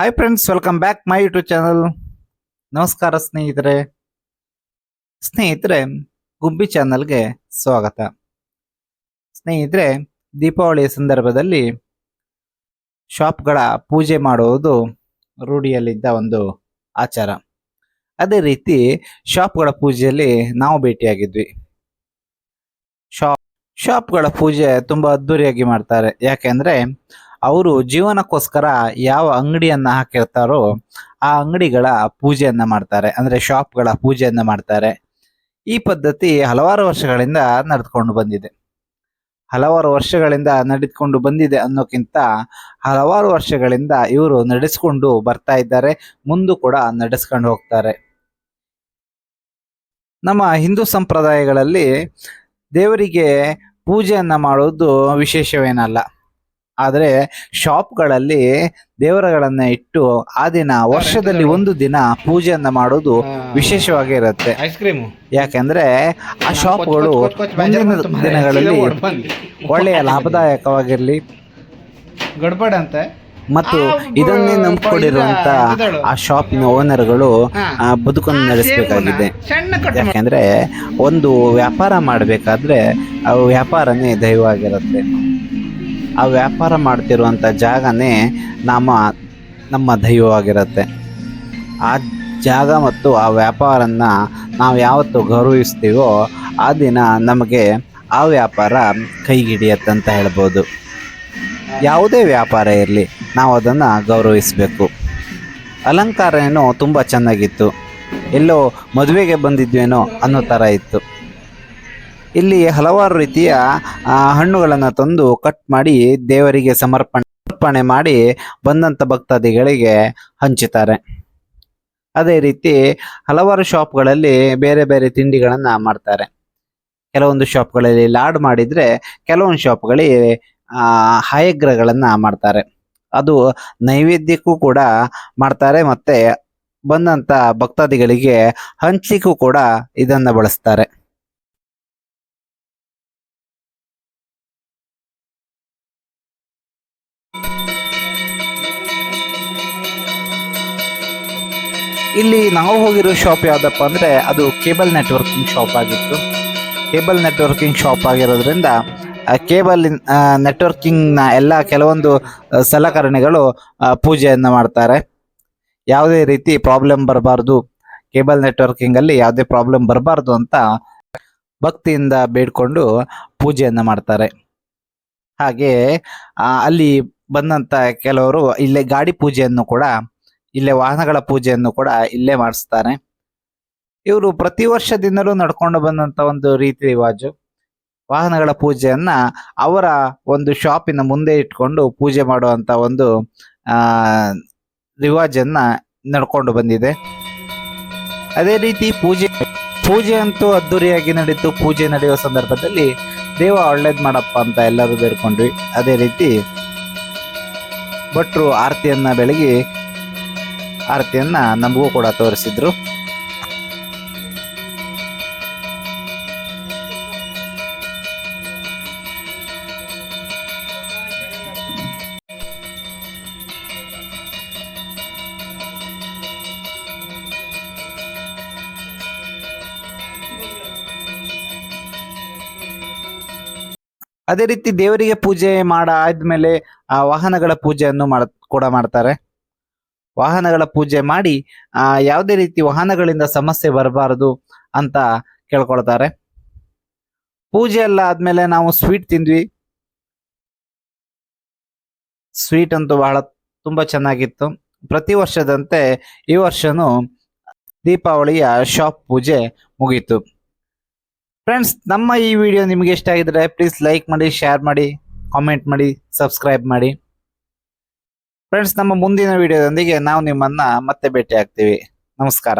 Hi friends welcome back my YouTube channel ನಮಸ್ಕಾರ ಸ್ನೇಹಿತರೆ. ಸ್ನೇಹಿತರೆ, ಗುಬ್ಬಿ ಚಾನಲ್ಗೆ ಸ್ವಾಗತ. ಸ್ನೇಹಿತರೆ, ದೀಪಾವಳಿಯ ಸಂದರ್ಭದಲ್ಲಿ ಶಾಪ್ಗಳ ಪೂಜೆ ಮಾಡುವುದು ರೂಢಿಯಲ್ಲಿದ್ದ ಒಂದು ಆಚಾರ. ಅದೇ ರೀತಿ ಶಾಪ್ಗಳ ಪೂಜೆಯಲ್ಲಿ ನಾವು ಭೇಟಿಯಾಗಿದ್ವಿ. ಶಾಪ್ ಶಾಪ್ಗಳ ಪೂಜೆ ತುಂಬಾ ಅದ್ದೂರಿಯಾಗಿ ಮಾಡ್ತಾರೆ. ಯಾಕೆಂದ್ರೆ ಅವರು ಜೀವನಕ್ಕೋಸ್ಕರ ಯಾವ ಅಂಗಡಿಯನ್ನ ಹಾಕಿರ್ತಾರೋ ಆ ಅಂಗಡಿಗಳ ಪೂಜೆಯನ್ನ ಮಾಡ್ತಾರೆ. ಅಂದ್ರೆ ಶಾಪ್ಗಳ ಪೂಜೆಯನ್ನ ಮಾಡ್ತಾರೆ. ಈ ಪದ್ಧತಿ ಹಲವಾರು ವರ್ಷಗಳಿಂದ ನಡೆದುಕೊಂಡು ಬಂದಿದೆ. ಹಲವಾರು ವರ್ಷಗಳಿಂದ ನಡೆದುಕೊಂಡು ಬಂದಿದೆ ಅನ್ನೋಕ್ಕಿಂತ ಹಲವಾರು ವರ್ಷಗಳಿಂದ ಇವರು ನಡೆಸ್ಕೊಂಡು ಬರ್ತಾ ಇದ್ದಾರೆ. ಮುಂದೂ ಕೂಡ ನಡೆಸ್ಕೊಂಡು ಹೋಗ್ತಾರೆ. ನಮ್ಮ ಹಿಂದೂ ಸಂಪ್ರದಾಯಗಳಲ್ಲಿ ದೇವರಿಗೆ ಪೂಜೆಯನ್ನು ಮಾಡೋದು ವಿಶೇಷವೇನಲ್ಲ. ಆದರೆ ಶಾಪ್ಗಳಲ್ಲಿ ದೇವರಗಳನ್ನ ಇಟ್ಟು ಆ ದಿನ ವರ್ಷದಲ್ಲಿ ಒಂದು ದಿನ ಪೂಜೆಯನ್ನ ಮಾಡೋದು ವಿಶೇಷವಾಗಿ ಇರುತ್ತೆ. ಐಸ್ ಕ್ರೀಮು ಯಾಕೆಂದ್ರೆ ಆ ಶಾಪ್ಗಳು ಮುಂದಿನ ದಿನಗಳಲ್ಲಿ ಒಳ್ಳೆಯ ಲಾಭದಾಯಕವಾಗಿರಲಿ. ಗಡ್ಬಡಂತೆ ಮತ್ತು ಇದನ್ನೇ ನಂಬಿಕೊಂಡಿರುವಂತ ಆ ಶಾಪಿನ ಓನರ್ಗಳು ಬದುಕನ್ನು ನಡೆಸಬೇಕಾಗಿದೆ. ಯಾಕೆಂದ್ರೆ ಒಂದು ವ್ಯಾಪಾರ ಮಾಡಬೇಕಾದ್ರೆ ಆ ವ್ಯಾಪಾರನೇ ದೈವವಾಗಿರುತ್ತೆ. ಆ ವ್ಯಾಪಾರ ಮಾಡ್ತಿರುವಂಥ ಜಾಗನೇ ನಮ್ಮ ನಮ್ಮ ದೈವವಾಗಿರುತ್ತೆ. ಆ ಜಾಗ ಮತ್ತು ಆ ವ್ಯಾಪಾರನ್ನ ನಾವು ಯಾವತ್ತು ಗೌರವಿಸ್ತೀವೋ ಆ ದಿನ ನಮಗೆ ಆ ವ್ಯಾಪಾರ ಕೈಗಿಡಿಯತ್ತಂತ ಹೇಳ್ಬೋದು. ಯಾವುದೇ ವ್ಯಾಪಾರ ಇರಲಿ ನಾವು ಅದನ್ನು ಗೌರವಿಸಬೇಕು. ಅಲಂಕಾರ ಏನೋ ತುಂಬ ಚೆನ್ನಾಗಿತ್ತು. ಎಲ್ಲೋ ಮದುವೆಗೆ ಬಂದಿದ್ವೇನೋ ಅನ್ನೋ ಥರ ಇತ್ತು. ಇಲ್ಲಿ ಹಲವಾರು ರೀತಿಯ ಹಣ್ಣುಗಳನ್ನು ತಂದು ಕಟ್ ಮಾಡಿ ದೇವರಿಗೆ ಸಮರ್ಪಣೆ ಸಮರ್ಪಣೆ ಮಾಡಿ ಬಂದಂಥ ಭಕ್ತಾದಿಗಳಿಗೆ ಹಂಚುತ್ತಾರೆ. ಅದೇ ರೀತಿ ಹಲವಾರು ಶಾಪ್ಗಳಲ್ಲಿ ಬೇರೆ ಬೇರೆ ತಿಂಡಿಗಳನ್ನು ಮಾಡ್ತಾರೆ. ಕೆಲವೊಂದು ಶಾಪ್ಗಳಲ್ಲಿ ಲಾಡ್ ಮಾಡಿದರೆ ಕೆಲವೊಂದು ಶಾಪ್ಗಳಲ್ಲಿ ಆ ಹಾಯಗ್ರಗಳನ್ನ ಮಾಡ್ತಾರೆ. ಅದು ನೈವೇದ್ಯಕ್ಕೂ ಕೂಡ ಮಾಡ್ತಾರೆ ಮತ್ತೆ ಬಂದಂಥ ಭಕ್ತಾದಿಗಳಿಗೆ ಹಂಚಿಕೂ ಕೂಡ ಇದನ್ನು ಬಳಸ್ತಾರೆ. ಇಲ್ಲಿ ನಾವು ಹೋಗಿರೋ ಶಾಪ್ ಯಾವುದಪ್ಪ ಅಂದ್ರೆ ಅದು ಕೇಬಲ್ ನೆಟ್ವರ್ಕಿಂಗ್ ಶಾಪ್ ಆಗಿತ್ತು. ಕೇಬಲ್ ನೆಟ್ವರ್ಕಿಂಗ್ ಶಾಪ್ ಆಗಿರೋದ್ರಿಂದ ಕೇಬಲ್ ನೆಟ್ವರ್ಕಿಂಗ್ನ ಎಲ್ಲ ಕೆಲವೊಂದು ಸಲಕರಣೆಗಳು ಪೂಜೆಯನ್ನು ಮಾಡ್ತಾರೆ. ಯಾವುದೇ ರೀತಿ ಪ್ರಾಬ್ಲಮ್ ಬರಬಾರ್ದು. ಕೇಬಲ್ ನೆಟ್ವರ್ಕಿಂಗ್ ಅಲ್ಲಿ ಯಾವುದೇ ಪ್ರಾಬ್ಲಮ್ ಬರಬಾರ್ದು ಅಂತ ಭಕ್ತಿಯಿಂದ ಬೇಡ್ಕೊಂಡು ಪೂಜೆಯನ್ನ ಮಾಡ್ತಾರೆ. ಹಾಗೆ ಅಲ್ಲಿ ಬಂದಂತ ಕೆಲವರು ಇಲ್ಲೇ ಗಾಡಿ ಪೂಜೆಯನ್ನು ಕೂಡ ಇಲ್ಲೇ ವಾಹನಗಳ ಪೂಜೆಯನ್ನು ಕೂಡ ಇಲ್ಲೇ ಮಾಡಿಸ್ತಾರೆ. ಇವರು ಪ್ರತಿ ವರ್ಷದಿಂದಲೂ ನಡ್ಕೊಂಡು ಬಂದಂತ ಒಂದು ರೀತಿ ರಿವಾಜು. ವಾಹನಗಳ ಪೂಜೆಯನ್ನ ಅವರ ಒಂದು ಶಾಪಿನ ಮುಂದೆ ಇಟ್ಕೊಂಡು ಪೂಜೆ ಮಾಡುವಂತ ಒಂದು, ಆ, ರಿವಾಜನ್ನ ನಡ್ಕೊಂಡು ಬಂದಿದೆ. ಅದೇ ರೀತಿ ಪೂಜೆ ಪೂಜೆ ಅಂತೂ ಅದ್ದೂರಿಯಾಗಿ ನಡೀತು ಪೂಜೆ ನಡೆಯುವ ಸಂದರ್ಭದಲ್ಲಿ ದೇವ ಒಳ್ಳೇದ್ ಮಾಡಪ್ಪ ಅಂತ ಎಲ್ಲರೂ ಬೇಡ್ಕೊಂಡ್ವಿ. ಅದೇ ರೀತಿ ಭಟ್ರು ಆರತಿಯನ್ನ ಬೆಳಗಿ ಆರತಿಯನ್ನ ನಮಗೂ ಕೂಡ ತೋರಿಸಿದ್ರು. ಅದೇ ರೀತಿ ದೇವರಿಗೆ ಪೂಜೆ ಮಾಡ ಆದ್ಮೇಲೆ ಆ ವಾಹನಗಳ ಪೂಜೆಯನ್ನು ಮಾಡ, ಕೂಡ ಮಾಡ್ತಾರೆ. ವಾಹನಗಳ ಪೂಜೆ ಮಾಡಿ ಯಾವುದೇ ರೀತಿ ವಾಹನಗಳಿಂದ ಸಮಸ್ಯೆ ಬರಬಾರದು ಅಂತ ಕೇಳ್ಕೊಳ್ತಾರೆ. ಪೂಜೆ ಎಲ್ಲ ಆದ್ಮೇಲೆ ನಾವು ಸ್ವೀಟ್ ತಿಂದ್ವಿ. ಸ್ವೀಟ್ ಅಂತೂ ಬಹಳ ತುಂಬಾ ಚೆನ್ನಾಗಿತ್ತು. ಪ್ರತಿ ವರ್ಷದಂತೆ ಈ ವರ್ಷನೂ ದೀಪಾವಳಿಯ ಶಾಪ್ ಪೂಜೆ ಮುಗೀತು. ಫ್ರೆಂಡ್ಸ್, ನಮ್ಮ ಈ ವಿಡಿಯೋ ನಿಮಗೆ ಇಷ್ಟ ಆಗಿದ್ರೆ ಪ್ಲೀಸ್ ಲೈಕ್ ಮಾಡಿ, ಶೇರ್ ಮಾಡಿ, ಕಾಮೆಂಟ್ ಮಾಡಿ, ಸಬ್ಸ್ಕ್ರೈಬ್ ಮಾಡಿ. ಫ್ರೆಂಡ್ಸ್ ನಮ್ಮ ಮುಂದಿನ ವಿಡಿಯೋದೊಂದಿಗೆ ನಾವು ನಿಮ್ಮನ್ನ ಮತ್ತೆ ಭೇಟಿ ಆಗ್ತೀವಿ ನಮಸ್ಕಾರ.